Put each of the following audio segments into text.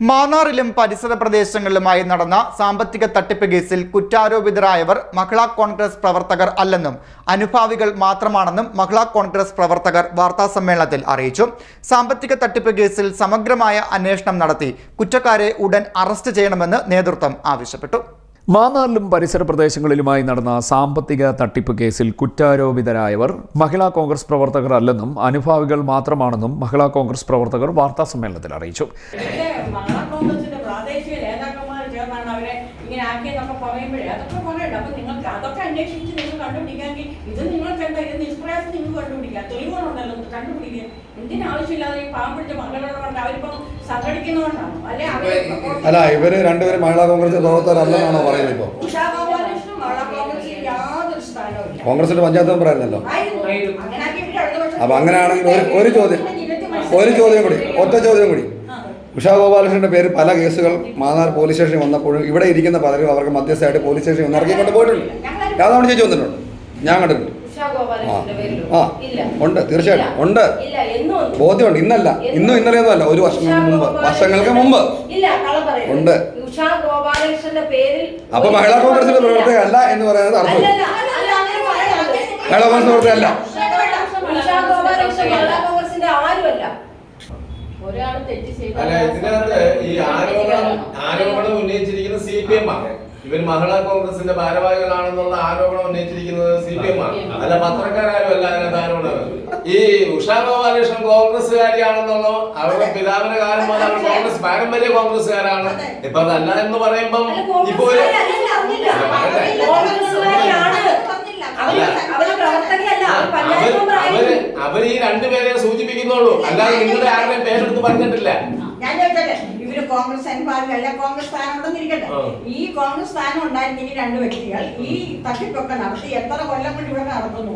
മാന്നാറിലും പരിസര പ്രദേശങ്ങളിലുമായി നടന്ന സാമ്പത്തിക തട്ടിപ്പ് കേസിൽ കുറ്റാരോപിതരായവർ മഹിളാ കോൺഗ്രസ് പ്രവർത്തകർ അല്ലെന്നും അനുഭാവികൾ മാത്രമാണെന്നും മഹിളാ കോൺഗ്രസ് പ്രവർത്തകർ വാർത്താസമ്മേളനത്തിൽ അറിയിച്ചു. സാമ്പത്തിക തട്ടിപ്പ് കേസിൽ സമഗ്രമായ അന്വേഷണം നടത്തി കുറ്റക്കാരെ ഉടൻ അറസ്റ്റ് ചെയ്യണമെന്ന് നേതൃത്വം ആവശ്യപ്പെട്ടു. മാന്നാറിലും പരിസര പ്രദേശങ്ങളിലുമായി നടന്ന സാമ്പത്തിക തട്ടിപ്പ് കേസിൽ കുറ്റാരോപിതരായവർ മഹിളാ കോൺഗ്രസ് പ്രവർത്തകർ അല്ലെന്നും അനുഭാവികൾ മാത്രമാണെന്നും മഹിളാ കോൺഗ്രസ് പ്രവർത്തകർ വാർത്താസമ്മേളനത്തിൽ അറിയിച്ചു. നിങ്ങൾക്ക് അതൊക്കെ അന്വേഷിച്ച് നിങ്ങൾ കണ്ടുപിടിക്കാമെങ്കിൽ ഇത് നിങ്ങൾക്ക് എന്താ ഇത് നിഷ്പ്രയാസം നിങ്ങൾക്ക് കണ്ടുപിടിക്കാം തെളിവുകളുണ്ടല്ലോ കണ്ടുപിടിക്കാം. എന്തിനാവശ്യമില്ലാതെ ഈ പാവം പിടിച്ച മകളോട് കൊണ്ട് അവരിപ്പം സംഘടിക്കുന്നതുകൊണ്ടാണോ അല്ലെ? അല്ല ഇവർ രണ്ടുപേരും മഹിളാ കോൺഗ്രസ് പ്രവർത്തകരല്ലെന്നാണോ പറയുന്നത് ഇപ്പൊ? ഉഷാ ഗോപാലകൃഷ്ണൻ മഹിളാ കോൺഗ്രസിൽ യാതൊരു സ്ഥാനവും ഇല്ല. കോൺഗ്രസിന്റെ പഞ്ചായത്ത് മെമ്പർ ആയിരുന്നല്ലോ. വർഷം അപ്പൊ അങ്ങനെയാണെങ്കിൽ ഒരു ഒരു ചോദ്യം ഒരു ചോദ്യം കൂടി ഒറ്റ ചോദ്യം കൂടി. ഉഷാ ഗോപാലകൃഷ്ണന്റെ പേര് പല കേസുകൾ മാന്നാർ പോലീസ് സ്റ്റേഷനിൽ വന്നപ്പോഴും ഇവിടെ ഇരിക്കുന്ന പലരും അവർക്ക് മധ്യസ്ഥയായിട്ട് പോലീസ് സ്റ്റേഷനിൽ ഒന്ന് ഇറക്കിക്കൊണ്ട് പോയിട്ടുണ്ട് യാതൊരു ചേച്ചി വന്നിട്ടുണ്ട് ഞാൻ കണ്ടിട്ടുണ്ട്? ആ. ഉണ്ട് തീർച്ചയായിട്ടും ഉണ്ട്. ബോധ്യമുണ്ട് ഇന്നല്ല ഇന്നും ഇന്നലെയൊന്നും അല്ല ഒരു വർഷം മുമ്പ് വർഷങ്ങൾക്ക് മുമ്പ്. ഉണ്ട്. അപ്പൊ മഹിളാ കോൺഗ്രസിന്റെ. പ്രവർത്തക അല്ല എന്ന് പറയുന്നത് അർത്ഥം അല്ല. മഹിളാ കോൺഗ്രസ് പ്രവർത്തകയല്ല ഉഷാ അല്ല ഇതിനകത്ത് ഈ ആരോപണം ആരോപണം ഉന്നയിച്ചിരിക്കുന്ന സി പി എം ആണ്. ഇവർ മഹിളാ കോൺഗ്രസിന്റെ ഭാരവാഹികളാണെന്നുള്ള ആരോപണം ഉന്നയിച്ചിരിക്കുന്നത് സി പി എം ആണ്. അല്ല പത്രക്കാരും അല്ല അതിനകത്ത് ആരോപണം ഈ ഉഷാ ഗോപാലകൃഷ്ണൻ കോൺഗ്രസ്സുകാരിയാണെന്നുള്ളോ അവരുടെ പിതാവിന്റെ കാലം മുതൽ കോൺഗ്രസ് പാരമ്പര്യ കോൺഗ്രസ്സുകാരാണ്. ഇപ്പൊ അതല്ല എന്ന് പറയുമ്പം ഇപ്പൊ ഒരു അവർ. ഈ രണ്ടുപേരെ സൂചിപ്പിക്കുന്നുള്ളൂ. അല്ലാതെ നിങ്ങളുടെ ആരുടെയും പേരെടുത്ത് പറഞ്ഞിട്ടില്ല. ഞാൻ ചോദിച്ചോട്ടെ ഇവർ കോൺഗ്രസ് അനുഭാവികളല്ല കോൺഗ്രസ് സ്ഥാനം ഉണ്ടെന്നിരിക്കട്ടെ ഈ കോൺഗ്രസ് സ്ഥാനം ഉണ്ടായിരുന്ന ഈ രണ്ട് വ്യക്തികൾ. ഈ തട്ടിപ്പൊക്കെ നടത്തി എത്ര കൊല്ലം കൊണ്ട് ഇവിടെ നടത്തുന്നു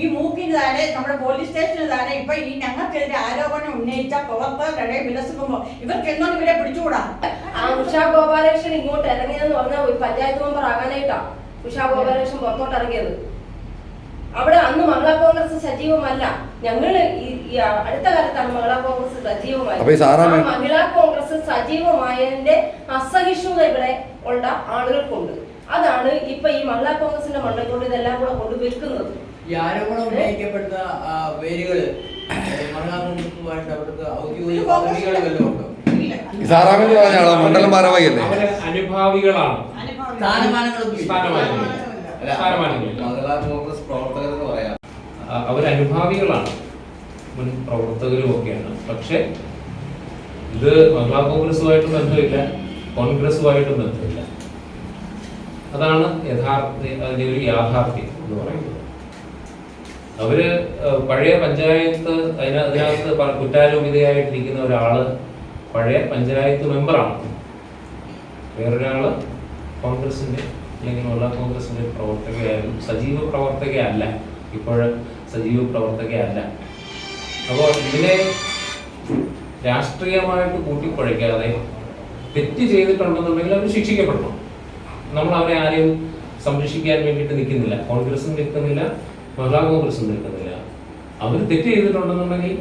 ഈ മൂക്കിന് താഴെ നമ്മുടെ പോലീസ് സ്റ്റേഷന് താഴെ ഇപ്പൊ ഈ ഞങ്ങൾക്കെതിരെ ആരോപണം ഉന്നയിച്ച പ്രവർത്തകരുടെ വിലസുമ്പോ ഇവർക്ക് എന്തുകൊണ്ട് ഇവരെ പിടിച്ചുകൂടാ? ആ ഉഷാ ഗോപാലകൃഷ്ണൻ ഇങ്ങോട്ട് ഇറങ്ങിയതെന്ന് പറഞ്ഞാൽ ഒരു പഞ്ചായത്ത് മെമ്പർ ആകാനായിട്ടാ ഉഷാ ഗോപാലകൃഷ്ണൻ പുറത്തോട്ട് ഇറങ്ങിയത്. അവിടെ അന്ന് മംഗളാ കോൺഗ്രസ് സജീവമല്ല. ഞങ്ങൾ ഈ അടുത്ത കാലത്താണ് മംഗളാ കോൺഗ്രസ് സജീവമായത്. മംഗളാ മഹിളാ കോൺഗ്രസ് സജീവമായതിന്റെ അസഹിഷ്ണുത ഇവിടെ ഉള്ള ആളുകൾക്കുണ്ട്. അതാണ് ഇപ്പൊ ഈ മംഗളാ കോൺഗ്രസിന്റെ മണ്ഡലത്തോട് ഇതെല്ലാം കൂടെ കൊണ്ട് വിൽക്കുന്നത് ഈ ആരോപണം ഉന്നയിക്കപ്പെടുന്ന ആ, പേരുകൾ മഹിളാ കോൺഗ്രസുമായിട്ട് അവർക്ക് ഔദ്യോഗിക പദവികൾ വല്ലതും ഉണ്ടോ? പറഞ്ഞ ആളാ മണ്ഡലം ഭാരവാഹിയല്ലേ? അനുഭാവികളാണ്. സ്ഥാനമാനങ്ങൾ കോൺഗ്രസ് പ്രവർത്തകർ എന്ന് പറയാം. ആ, അവർ അനുഭാവികളാണ് മുൻ പ്രവർത്തകരും ഒക്കെയാണ്. പക്ഷെ ഇത് മഹിളാ കോൺഗ്രസുമായിട്ട് ബന്ധമില്ല കോൺഗ്രസുമായിട്ട് ബന്ധമില്ല. അതാണ് യഥാർത്ഥ അതിന്റെ ഒരു യാഥാർത്ഥ്യം എന്ന് പറയുന്നത്. അവർ പഴയ പഞ്ചായത്ത് അതിന് അതിനകത്ത് കുറ്റാരോപിതയായിട്ടിരിക്കുന്ന ഒരാൾ പഴയ പഞ്ചായത്ത് മെമ്പറാണ്. വേറൊരാൾ കോൺഗ്രസിന്റെ അല്ലെങ്കിൽ മഹിളാ കോൺഗ്രസിന്റെ പ്രവർത്തകയായിരുന്നു. സജീവ പ്രവർത്തകയല്ല. ഇപ്പോൾ സജീവ പ്രവർത്തകയല്ല. അപ്പോൾ ഇതിനെ രാഷ്ട്രീയമായിട്ട് കൂട്ടിക്കുഴയ്ക്കാതെ തെറ്റ് ചെയ്തിട്ടുണ്ടെന്നുണ്ടെങ്കിൽ അവർ ശിക്ഷിക്കപ്പെടണം നമ്മൾ അവരെ ആരെയും സംരക്ഷിക്കാൻ വേണ്ടിയിട്ട് നിൽക്കുന്നില്ല. കോൺഗ്രസും നിൽക്കുന്നില്ല മഹിളാ കോൺഗ്രസും നിൽക്കുന്നില്ല. അവർ തെറ്റ് ചെയ്തിട്ടുണ്ടെന്നുണ്ടെങ്കിൽ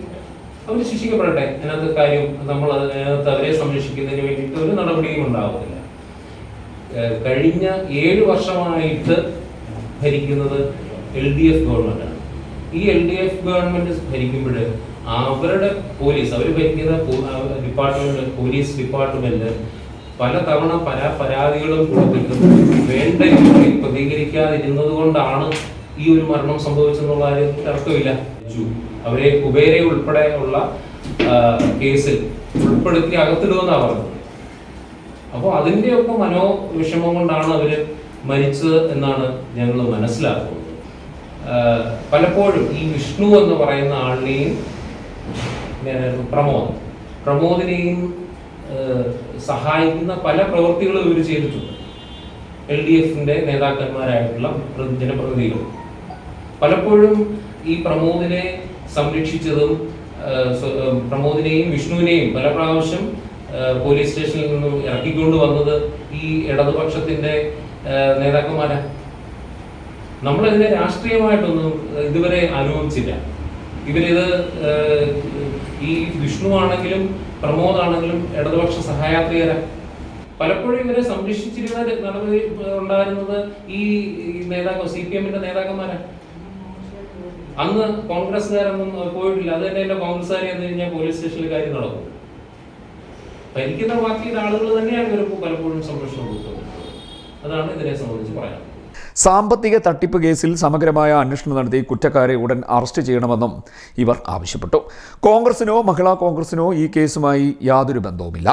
അവർ ശിക്ഷിക്കപ്പെടട്ടെ. അതിനകത്ത് കാര്യം നമ്മൾ അതിനകത്ത് അവരെ സംരക്ഷിക്കുന്നതിന് വേണ്ടിയിട്ട് ഒരു നടപടിയും ഉണ്ടാവുന്നില്ല കഴിഞ്ഞ ഏഴ് വർഷമായിട്ട് ഭരിക്കുന്നത് എൽ ഡി എഫ് ഗവൺമെന്റാണ്. ഈ എൽ ഡി എഫ് ഗവൺമെന്റ് ഭരിക്കുമ്പോൾ അവരുടെ പോലീസ് അവർ ഭരിക്കുന്ന ഡിപ്പാർട്ട്മെന്റ് പോലീസ് ഡിപ്പാർട്ട്മെന്റ് പല തവണ പല പരാതികളും കൊടുത്തിട്ടും വേണ്ട രീതിയിൽ പ്രതികരിക്കാതിരുന്നത് കൊണ്ടാണ് ഈ ഒരു മരണം സംഭവിച്ചെന്നുള്ള കാര്യം തർക്കമില്ല. അവരെ കുബേരെ ഉൾപ്പെടെയുള്ള കേസിൽ ഉൾപ്പെടുത്തി അകത്തിടുമെന്നാണ് പറഞ്ഞത്. അപ്പോൾ അതിന്റെയൊക്കെ മനോവിഷമം കൊണ്ടാണ് അവർ മരിച്ചത് എന്നാണ് ഞങ്ങൾ മനസ്സിലാക്കുന്നത്. പലപ്പോഴും ഈ വിഷ്ണു എന്ന് പറയുന്ന ആളിനെയും പ്രമോദ് പ്രമോദിനെയും സഹായിക്കുന്ന പല പ്രവൃത്തികളും ഇവർ ചെയ്തിട്ടുണ്ട്. എൽ ഡി എഫിന്റെ നേതാക്കന്മാരായിട്ടുള്ള ജനപ്രതിനിധികൾ പലപ്പോഴും ഈ പ്രമോദിനെ സംരക്ഷിച്ചതും പ്രമോദിനെയും വിഷ്ണുവിനെയും പല പ്രാവശ്യം പോലീസ് സ്റ്റേഷനിൽ നിന്നും ഇറക്കിക്കൊണ്ട് വന്നത് ഈ ഇടതുപക്ഷത്തിന്റെ നേതാക്കന്മാരാ. നമ്മളിതിനെ രാഷ്ട്രീയമായിട്ടൊന്നും ഇതുവരെ അനുഭവിച്ചില്ല ഇവരിത് ഈ വിഷ്ണു ആണെങ്കിലും പ്രമോദ് ആണെങ്കിലും ഇടതുപക്ഷ സഹായാത്രികരാ. പലപ്പോഴും ഇവരെ സംരക്ഷിച്ചിരുന്ന നടപടി ഉണ്ടായിരുന്നത് ഈ നേതാക്കൾ സി പി എമ്മിന്റെ നേതാക്കന്മാരാ. അന്ന് കോൺഗ്രസ്സുകാരൊന്നും പോയിട്ടില്ല. അത് തന്നെ എന്റെ കോൺഗ്രസ്സുകാരെ എന്ന് കഴിഞ്ഞാൽ പോലീസ് സ്റ്റേഷനിൽ കാര്യം നടക്കും. ഭരിക്കുന്ന പാർട്ടിയുടെ ആളുകൾ തന്നെയാണ് ഇവർക്ക് പലപ്പോഴും സംരക്ഷണം കൊടുക്കുന്നത് അതാണ് ഇതിനെ സംബന്ധിച്ച് പറയാൻ സാമ്പത്തിക തട്ടിപ്പ് കേസിൽ സമഗ്രമായ അന്വേഷണം നടത്തി കുറ്റക്കാരെ ഉടൻ അറസ്റ്റ് ചെയ്യണമെന്നും ഇവർ ആവശ്യപ്പെട്ടു. കോൺഗ്രസിനോ മഹിളാ കോൺഗ്രസിനോ ഈ കേസുമായി യാതൊരു ബന്ധവുമില്ല.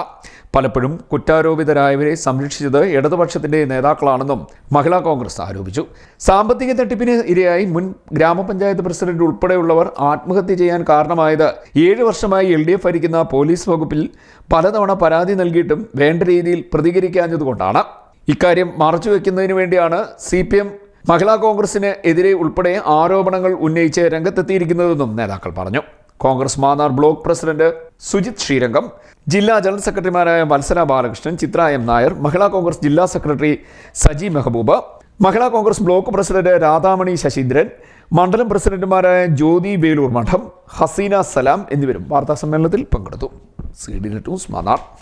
പലപ്പോഴും കുറ്റാരോപിതരായവരെ സംരക്ഷിച്ചത് ഇടതുപക്ഷത്തിന്റെ നേതാക്കളാണെന്നും മഹിളാ കോൺഗ്രസ് ആരോപിച്ചു. സാമ്പത്തിക തട്ടിപ്പിന് ഇരയായി മുൻ ഗ്രാമപഞ്ചായത്ത് പ്രസിഡന്റ് ഉൾപ്പെടെയുള്ളവർ ആത്മഹത്യ ചെയ്യാൻ കാരണമായത് ഏഴ് വർഷമായി എൽ ഡി എഫ് ഭരിക്കുന്ന പോലീസ് വകുപ്പിൽ പലതവണ പരാതി നൽകിയിട്ടും വേണ്ട രീതിയിൽ പ്രതികരിക്കാഞ്ഞതുകൊണ്ടാണ്. ഇക്കാര്യം മറച്ചുവെക്കുന്നതിന് വേണ്ടിയാണ് സി പി എം മഹിളാ കോൺഗ്രസിന് എതിരെ ഉൾപ്പെടെ ആരോപണങ്ങൾ ഉന്നയിച്ച് രംഗത്തെത്തിയിരിക്കുന്നതെന്നും നേതാക്കൾ പറഞ്ഞു. കോൺഗ്രസ് മാന്നാർ ബ്ലോക്ക് പ്രസിഡന്റ് സുജിത് ശ്രീരംഗം ജില്ലാ ജനറൽ സെക്രട്ടറിമാരായ മത്സര ബാലകൃഷ്ണൻ ചിത്ര എം നായർ മഹിളാ കോൺഗ്രസ് ജില്ലാ secretary Saji Mehboob Mahila Congress block president Radhamani Sasheendran മണ്ഡലം പ്രസിഡന്റുമാരായ ജ്യോതി വേലൂർ മഠം ഹസീന സലാം എന്നിവരും വാർത്താ സമ്മേളനത്തിൽ പങ്കെടുത്തു. C D news Mannar.